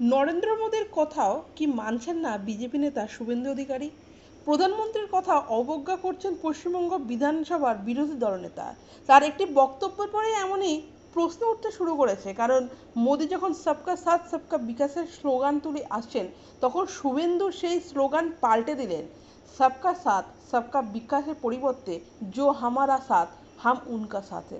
নরেন্দ্র মোদীর কথাও কি মানছেন না বিজেপি নেতা শুভেন্দু অধিকারী? প্রধানমন্ত্রীর কথা অবজ্ঞা করছেন পশ্চিমবঙ্গ বিধানসভার বিরোধী দলনেতা। তার একটি বক্তব্যের পরে এমনই প্রশ্ন উঠতে শুরু করেছে, কারণ মোদী যখন সবকা সাথ, সবকা বিকাশের স্লোগান তুলে আসছেন, তখন শুভেন্দু সেই স্লোগান পাল্টে দিলেন। সবকা সাথ, সবকা বিকাশের পরিবর্তে জো হামারা সাথ, হাম উনকা সাথে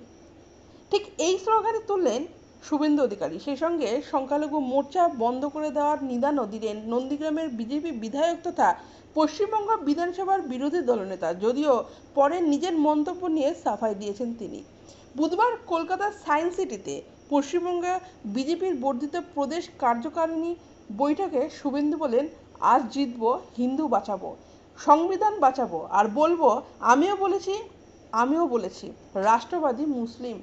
ঠিক এই স্লোগানে তুললেন শুভেন্দু অধিকারী। সেই সঙ্গে সংখ্যালঘু মোর্চা বন্ধ করে দেওয়ার নিদানও দিলেন নন্দীগ্রামের বিজেপি বিধায়ক তথা পশ্চিমবঙ্গ বিধানসভার বিরোধী দলনেতা, যদিও পরে নিজের মন্তব্য নিয়ে সাফাই দিয়েছেন তিনি। বুধবার কলকাতার সায়েন্স সিটিতে পশ্চিমবঙ্গে বিজেপির বর্ধিত প্রদেশ কার্যকারিণী বৈঠকে শুভেন্দু বলেন, আজ জিতব, হিন্দু বাঁচাবো, সংবিধান বাঁচাবো, আর বলব, আমিও বলেছি আমিও বলেছি, রাষ্ট্রবাদী মুসলিম।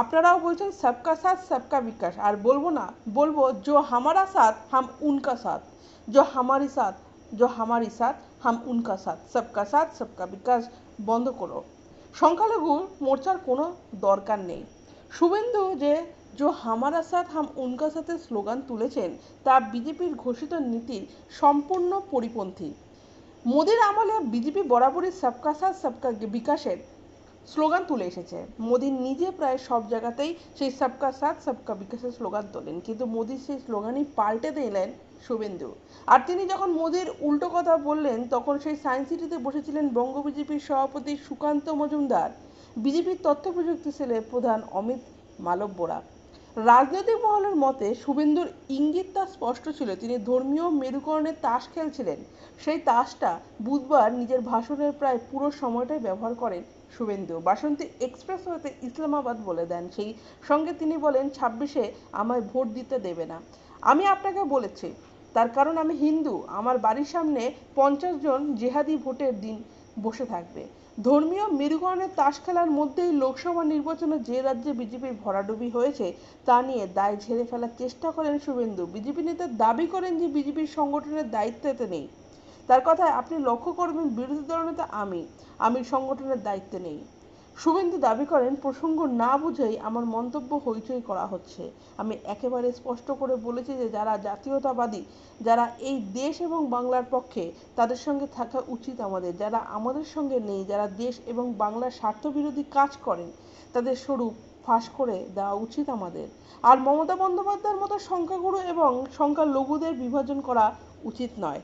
আপনারাও বলছেন সবকা সাথ, সবকা বিকাশ। আর বলব না, বলব জো হামারা সাথ, হাম উনকা সাথ। জো হামারি সাথ জো হামারি সাথ, হাম উনকা সাথ। সবকা সাথ, সবকা বিকাশ বন্ধ করো। সংখ্যালঘু মোর্চার কোনো দরকার নেই। শুভেন্দু যে যো হামারা সাথ, হাম উনকা সাথে স্লোগান তুলেছেন, তা বিজেপির ঘোষিত নীতির সম্পূর্ণ পরিপন্থী। মোদির আমলে বিজেপি বরাবরই সবকা সাথ, সবকা বিকাশের স্লোগান তুলে এসেছে। মোদি নিজে প্রায় সব জায়গাতেই সেই সবকা সাথ, সবকা বিকাশের স্লোগান তোলেন। কিন্তু মোদি সেই স্লোগানই পাল্টে দিলেন শুভেন্দু। আর তিনি যখন মোদির উল্টো কথা বললেন, তখন সেই সায়েন্স সিটিতে বসেছিলেন বঙ্গ বিজেপির সভাপতি সুকান্ত মজুমদার। বিজেপির তথ্য প্রযুক্তি সেলের প্রধান অমিত মালব্যরা। রাজনৈতিক মহলের মতে শুভেন্দুর ইঙ্গিত তা স্পষ্ট ছিল। তিনি ধর্মীয় মেরুকরণের তাস খেলছিলেন। সেই তাসটা বুধবার নিজের ভাষণের প্রায় পুরো সময়টাই ব্যবহার করেন শুভেন্দু। বাসন্তী এক্সপ্রেস হতে ইসলামাবাদ বলে দেন। সেই সঙ্গে তিনি বলেন, ছাব্বিশে আমায় ভোট দিতে দেবে না। আমি আপনাকে বলেছি, তার কারণ আমি হিন্দু। আমার বাড়ির সামনে পঞ্চাশ জন জেহাদি ভোটের দিন বসে থাকবে। ধর্মীয় মেরুকরণের তাস খেলার মধ্যেই লোকসভা নির্বাচনে যে রাজ্যে বিজেপির ভরাডুবি হয়েছে, তা নিয়ে দায় ঝেড়ে ফেলার চেষ্টা করেন শুভেন্দু। বিজেপি নেতা দাবি করেন যে বিজেপির সংগঠনের দায়িত্ব এতে নেই। তার কথায় আপনি লক্ষ্য করবেন, বিরোধী দলনেতা আমি আমি সংগঠনের দায়িত্বে নেই। শুভেন্দু দাবি করেন, প্রসঙ্গ না বুঝেই আমার মন্তব্য হইচই করা হচ্ছে। আমি একেবারে স্পষ্ট করে বলেছি যে যারা জাতীয়তাবাদী, যারা এই দেশ এবং বাংলার পক্ষে, তাদের সঙ্গে থাকা উচিত আমাদের। যারা আমাদের সঙ্গে নেই, যারা দেশ এবং বাংলার স্বার্থবিরোধী কাজ করেন, তাদের স্বরূপ ফাঁস করে দেওয়া উচিত আমাদের। আর মমতা বন্দ্যোপাধ্যায়ের মতো সংখ্যাগুরু এবং সংখ্যালঘুদের বিভাজন করা উচিত নয়।